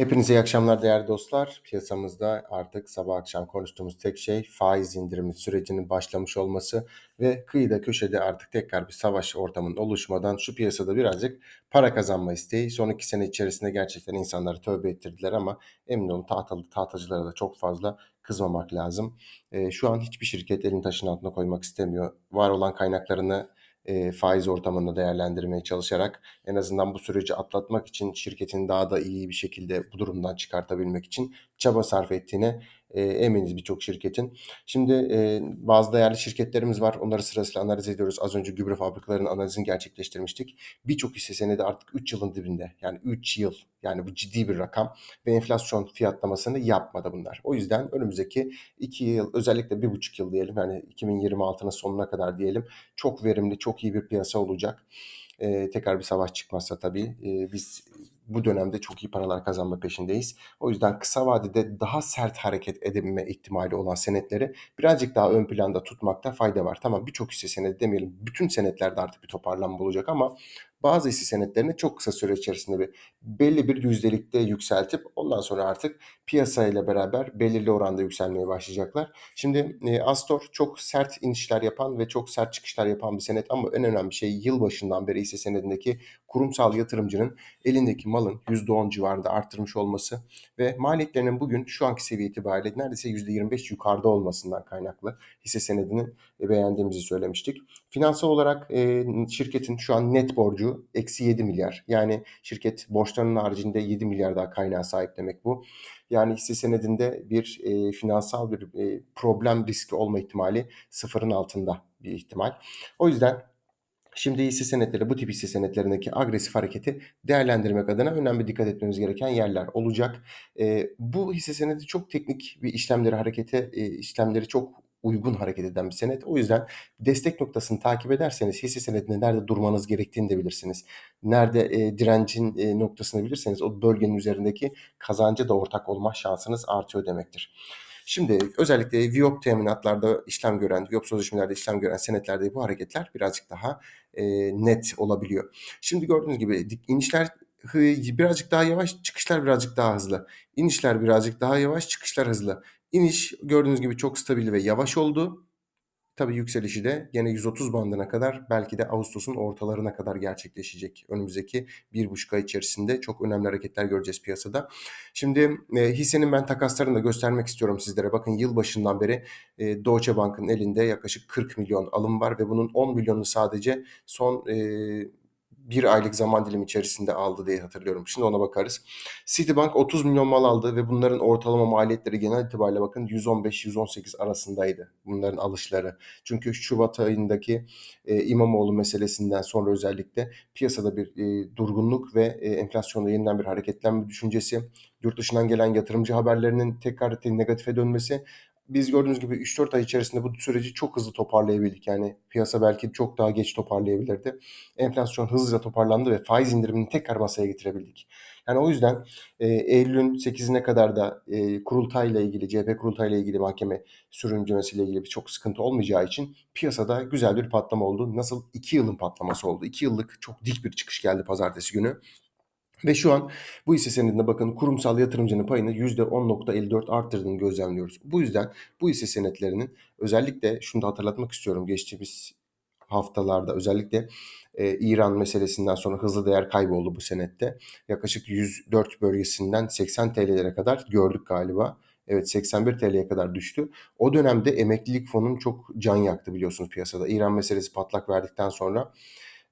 Hepinize iyi akşamlar değerli dostlar. Piyasamızda artık sabah akşam konuştuğumuz tek şey faiz indirimi sürecinin başlamış olması ve kıyıda köşede artık tekrar bir savaş ortamının oluşmadan şu piyasada birazcık para kazanma isteği. Son iki sene içerisinde gerçekten insanları tövbe ettirdiler ama emin olun tahtalı tahtacılara da çok fazla kızmamak lazım. E, şu an hiçbir şirket elini taşın altına koymak istemiyor. Var olan kaynaklarını e, faiz ortamında değerlendirmeye çalışarak en azından bu süreci atlatmak için şirketin daha da iyi bir şekilde bu durumdan çıkartabilmek için çaba sarf ettiğine e, eminiz birçok şirketin. Şimdi e, bazı değerli şirketlerimiz var. Onları sırasıyla analiz ediyoruz. Az önce gübre fabrikalarının analizini gerçekleştirmiştik. Birçok hisse senedi artık 3 yılın dibinde. Yani 3 yıl. Yani bu ciddi bir rakam. Ve enflasyon fiyatlamasını yapmadı bunlar. O yüzden önümüzdeki 2 yıl özellikle 1,5 yıl diyelim. Yani 2026'nın sonuna kadar diyelim. Çok verimli, çok iyi bir piyasa olacak. Ee, tekrar bir savaş çıkmazsa tabii e, biz bu dönemde çok iyi paralar kazanma peşindeyiz. O yüzden kısa vadede daha sert hareket edebilme ihtimali olan senetleri birazcık daha ön planda tutmakta fayda var. Tamam birçok hisse senedi demeyelim. Bütün senetlerde artık bir toparlanma olacak ama bazı hisse senetlerini çok kısa süre içerisinde bir belli bir yüzdelikte yükseltip ondan sonra artık piyasayla beraber belirli oranda yükselmeye başlayacaklar. Şimdi e, Astor çok sert inişler yapan ve çok sert çıkışlar yapan bir senet ama en önemli şey yılbaşından beri hisse senedindeki kurumsal yatırımcının elindeki malın %10 civarında arttırmış olması ve maliyetlerinin bugün şu anki seviye itibariyle neredeyse %25 yukarıda olmasından kaynaklı hisse senedini beğendiğimizi söylemiştik. Finansal olarak e, şirketin şu an net borcu eksi 7 milyar. Yani şirket borçlarının haricinde 7 milyar daha kaynağı sahip demek bu. Yani hisse senedinde bir e, finansal bir e, problem riski olma ihtimali sıfırın altında bir ihtimal. O yüzden Şimdi hisse senetleri bu tip hisse senetlerindeki agresif hareketi değerlendirmek adına önemli dikkat etmemiz gereken yerler olacak. E, bu hisse senedi çok teknik bir işlemleri harekete e, işlemleri çok uygun hareket eden bir senet. O yüzden destek noktasını takip ederseniz hisse senedinde nerede durmanız gerektiğini de bilirsiniz. Nerede e, direncin e, noktasını bilirseniz o bölgenin üzerindeki kazancı da ortak olma şansınız artıyor demektir. Şimdi özellikle VIOP teminatlarda işlem gören, VIOP sözleşmelerde işlem gören senetlerde bu hareketler birazcık daha e, net olabiliyor. Şimdi gördüğünüz gibi inişler birazcık daha yavaş, çıkışlar birazcık daha hızlı. İnişler birazcık daha yavaş, çıkışlar hızlı. İniş gördüğünüz gibi çok stabil ve yavaş oldu. Tabii yükselişi de yine 130 bandına kadar belki de Ağustos'un ortalarına kadar gerçekleşecek. Önümüzdeki bir buçuk ay içerisinde çok önemli hareketler göreceğiz piyasada. Şimdi e, hissenin ben takaslarını da göstermek istiyorum sizlere. Bakın yılbaşından beri e, Deutsche Bank'ın elinde yaklaşık 40 milyon alım var ve bunun 10 milyonu sadece son e, bir aylık zaman dilimi içerisinde aldı diye hatırlıyorum. Şimdi ona bakarız. Citibank 30 milyon mal aldı ve bunların ortalama maliyetleri genel itibariyle bakın 115-118 arasındaydı. Bunların alışları. Çünkü Şubat ayındaki e, İmamoğlu meselesinden sonra özellikle piyasada bir e, durgunluk ve e, enflasyonda yeniden bir hareketlenme düşüncesi, yurt dışından gelen yatırımcı haberlerinin tekrar negatife dönmesi biz gördüğünüz gibi 3-4 ay içerisinde bu süreci çok hızlı toparlayabildik. Yani piyasa belki çok daha geç toparlayabilirdi. Enflasyon hızlıca toparlandı ve faiz indirimini tekrar masaya getirebildik. Yani o yüzden e, Eylül'ün 8'ine kadar da e, kurultayla ilgili, CHP kurultayla ilgili mahkeme sürüncemesiyle ilgili birçok sıkıntı olmayacağı için piyasada güzel bir patlama oldu. Nasıl 2 yılın patlaması oldu. 2 yıllık çok dik bir çıkış geldi pazartesi günü. Ve şu an bu hisse senedinde bakın kurumsal yatırımcının payını %10.54 arttırdığını gözlemliyoruz. Bu yüzden bu hisse senetlerinin özellikle şunu da hatırlatmak istiyorum geçtiğimiz haftalarda özellikle e, İran meselesinden sonra hızlı değer kayboldu bu senette. Yaklaşık 104 bölgesinden 80 TL'lere kadar gördük galiba. Evet 81 TL'ye kadar düştü. O dönemde emeklilik fonun çok can yaktı biliyorsunuz piyasada. İran meselesi patlak verdikten sonra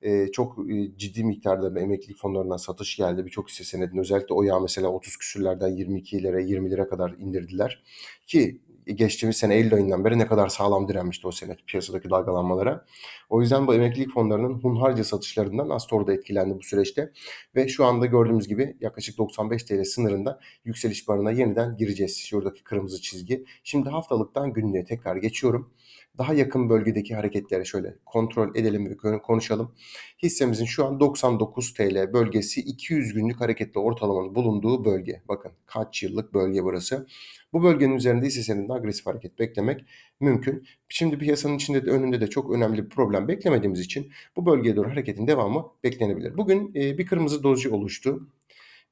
e, çok e, ciddi miktarda emeklilik fonlarından satış geldi. Birçok hisse senedinin özellikle o yağ mesela 30 küsürlerden 22 lira 20 lira kadar indirdiler. Ki geçtiğimiz sene Eylül ayından beri ne kadar sağlam direnmişti o senet piyasadaki dalgalanmalara. O yüzden bu emeklilik fonlarının hunharca satışlarından Astor da etkilendi bu süreçte. Ve şu anda gördüğümüz gibi yaklaşık 95 TL sınırında yükseliş barına yeniden gireceğiz. Şuradaki kırmızı çizgi. Şimdi haftalıktan günlüğe tekrar geçiyorum daha yakın bölgedeki hareketleri şöyle kontrol edelim ve konuşalım. Hissemizin şu an 99 TL bölgesi 200 günlük hareketli ortalamanın bulunduğu bölge. Bakın kaç yıllık bölge burası. Bu bölgenin üzerinde ise senin agresif hareket beklemek mümkün. Şimdi piyasanın içinde de önünde de çok önemli bir problem beklemediğimiz için bu bölgeye doğru hareketin devamı beklenebilir. Bugün e, bir kırmızı doji oluştu.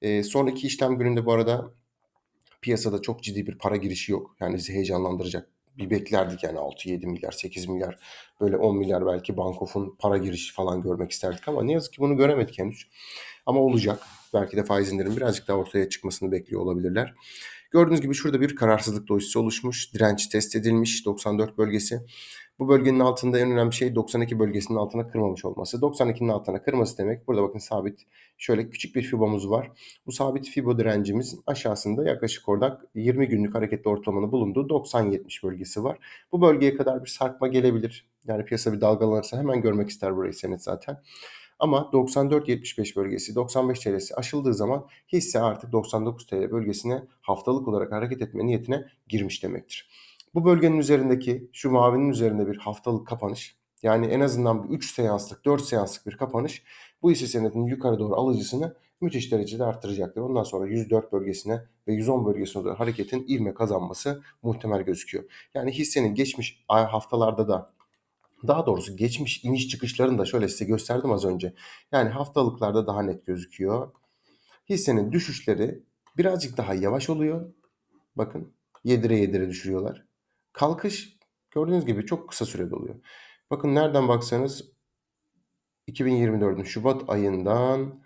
Eee, sonraki işlem gününde bu arada piyasada çok ciddi bir para girişi yok. Yani bizi heyecanlandıracak. Bir beklerdik yani 6-7 milyar, 8 milyar, böyle 10 milyar belki Bankof'un para girişi falan görmek isterdik ama ne yazık ki bunu göremedik henüz. Ama olacak. Belki de faiz indirim birazcık daha ortaya çıkmasını bekliyor olabilirler. Gördüğünüz gibi şurada bir kararsızlık dosisi oluşmuş. Direnç test edilmiş 94 bölgesi. Bu bölgenin altında en önemli şey 92 bölgesinin altına kırmamış olması. 92'nin altına kırması demek. Burada bakın sabit şöyle küçük bir fibomuz var. Bu sabit fibo direncimizin aşağısında yaklaşık orada 20 günlük hareketli ortalamanın bulunduğu 90-70 bölgesi var. Bu bölgeye kadar bir sarkma gelebilir. Yani piyasa bir dalgalanırsa hemen görmek ister burayı senet zaten. Ama 94-75 bölgesi 95 TL'si aşıldığı zaman hisse artık 99 TL bölgesine haftalık olarak hareket etme niyetine girmiş demektir. Bu bölgenin üzerindeki şu mavinin üzerinde bir haftalık kapanış yani en azından bir 3 seanslık 4 seanslık bir kapanış bu hisse senedinin yukarı doğru alıcısını müthiş derecede arttıracaktır. Ondan sonra 104 bölgesine ve 110 bölgesine doğru hareketin ivme kazanması muhtemel gözüküyor. Yani hissenin geçmiş haftalarda da daha doğrusu geçmiş iniş çıkışlarını da şöyle size gösterdim az önce. Yani haftalıklarda daha net gözüküyor. Hissenin düşüşleri birazcık daha yavaş oluyor. Bakın yedire yedire düşürüyorlar. Kalkış gördüğünüz gibi çok kısa sürede oluyor. Bakın nereden baksanız 2024'ün Şubat ayından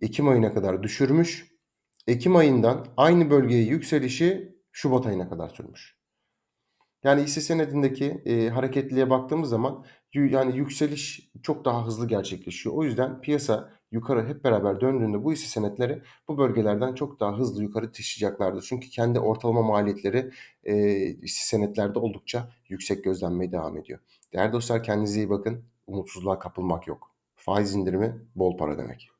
Ekim ayına kadar düşürmüş. Ekim ayından aynı bölgeye yükselişi Şubat ayına kadar sürmüş. Yani hisse senedindeki e, hareketliliğe baktığımız zaman yani yükseliş çok daha hızlı gerçekleşiyor. O yüzden piyasa yukarı hep beraber döndüğünde bu hisse senetleri bu bölgelerden çok daha hızlı yukarı taşıyacaklardır. Çünkü kendi ortalama maliyetleri e, hisse senetlerde oldukça yüksek gözlenmeye devam ediyor. Değerli dostlar kendinize iyi bakın. Umutsuzluğa kapılmak yok. Faiz indirimi bol para demek.